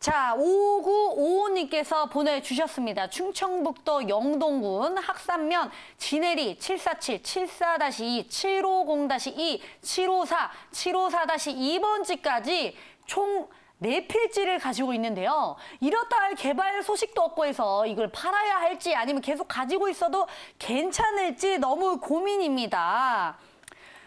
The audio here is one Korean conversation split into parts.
이모님께서 보내주셨습니다. 충청북도 영동군 학산면 진해리 747, 74-2, 750-2, 754, 754-2번 지까지 총 네 필지를 가지고 있는데요. 이렇다 할 개발 소식도 없고 해서 이걸 팔아야 할지 아니면 계속 가지고 있어도 괜찮을지 너무 고민입니다.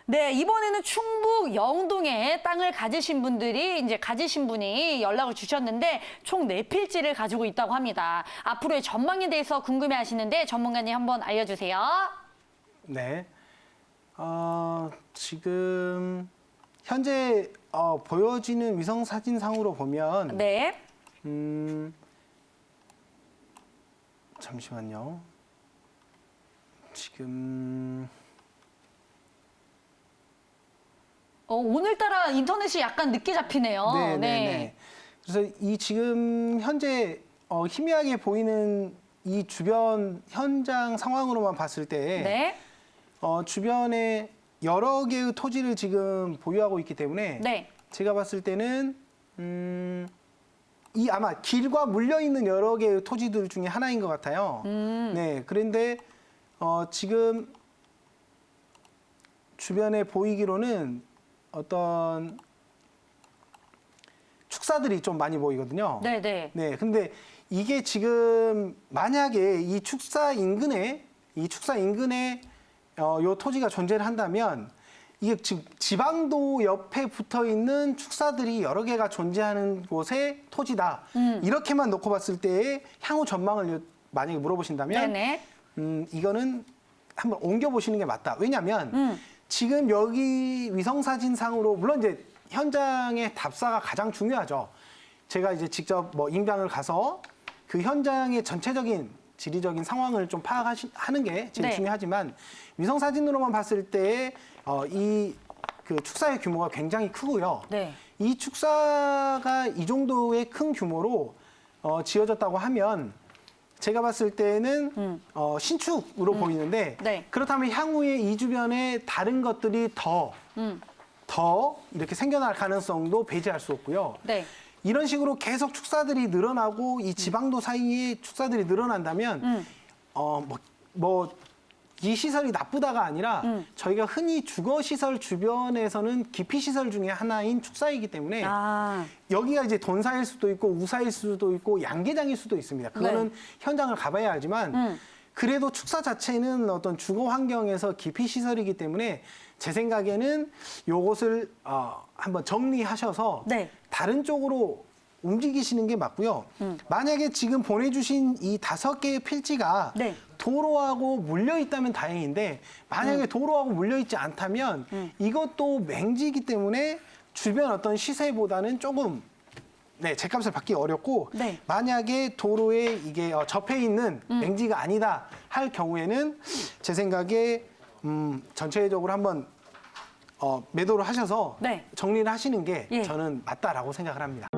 네, 이번에는 충북 영동에 땅을 가지신 분들이 이제 가지신 분이 연락을 주셨는데 총 네필지를 가지고 있다고 합니다. 앞으로의 전망에 대해서 궁금해 하시는데 전문가님 한번 알려 주세요. 네. 어, 지금 현재 어, 보여지는 위성 사진상으로 보면 네. 음, 잠시만요. 지금 어, 오늘따라 인터넷이 약간 늦게 잡히네요. 네, 네, 네. 그래서 이 지금 현재 어, 희미하게 보이는 이 주변 현장 상황으로만 봤을 때 네. 어, 주변에 여러 개의 토지를 지금 보유하고 있기 때문에 네. 제가 봤을 때는 음, 이 아마 길과 물려 있는 여러 개의 토지들 중에 하나인 것 같아요. 음. 네, 그런데 어, 지금 주변에 보이기로는 어떤 축사들이 좀 많이 보이거든요. 네, 네. 네, 근데 이게 지금 만약에 이 축사 인근에 이 축사 인근에 어, 요 토지가 존재를 한다면 이게 지금 지방도 옆에 붙어 있는 축사들이 여러 개가 존재하는 곳의 토지다. 음. 이렇게만 놓고 봤을 때의 향후 전망을 요- 만약에 물어보신다면 네네. 음, 이거는 한번 옮겨 보시는 게 맞다. 왜냐하면 음. 지금 여기 위성 사진상으로 물론 이제 현장의 답사가 가장 중요하죠. 제가 이제 직접 뭐 임장을 가서 그 현장의 전체적인 지리적인 상황을 좀 파악하는 게 제일 네. 중요하지만 위성 사진으로만 봤을 때 어, 이그 축사의 규모가 굉장히 크고요. 네. 이 축사가 이 정도의 큰 규모로 어, 지어졌다고 하면 제가 봤을 때는 음. 어, 신축으로 보이는데 네. 그렇다면 향후에 이 주변에 다른 것들이 더, 음. 더 이렇게 생겨날 가능성도 배제할 수 없고요. 네. 이런 식으로 계속 축사들이 늘어나고 이 지방도 사이에 축사들이 늘어난다면 음. 어, 뭐, 뭐, 이 시설이 나쁘다가 아니라 음. 저희가 흔히 주거 시설 주변에서는 기피 시설 중에 하나인 축사이기 때문에 아. 여기가 이제 돈사일 수도 있고 우사일 수도 있고 양계장일 수도 있습니다. 그거는 현장을 가봐야 알지만 네. 음. 그래도 축사 자체는 어떤 주거 환경에서 기피 시설이기 때문에 제 생각에는 요것을 어, 한번 정리하셔서 네. 다른 쪽으로 움직이시는 게 맞고요. 음. 만약에 지금 보내주신 이 다섯 개의 필지가 네. 도로하고 물려 있다면 다행인데 만약에 도로하고 물려 있지 않다면 음. 이것도 맹지이기 때문에 주변 어떤 시세보다는 조금 네, 제값을 받기 어렵고 네. 만약에 도로에 이게 어, 접해 있는 음. 맹지가 아니다 할 경우에는 제 생각에 음, 전체적으로 한번 어, 매도를 하셔서 네. 정리를 하시는 게 예. 저는 맞다라고 생각을 합니다.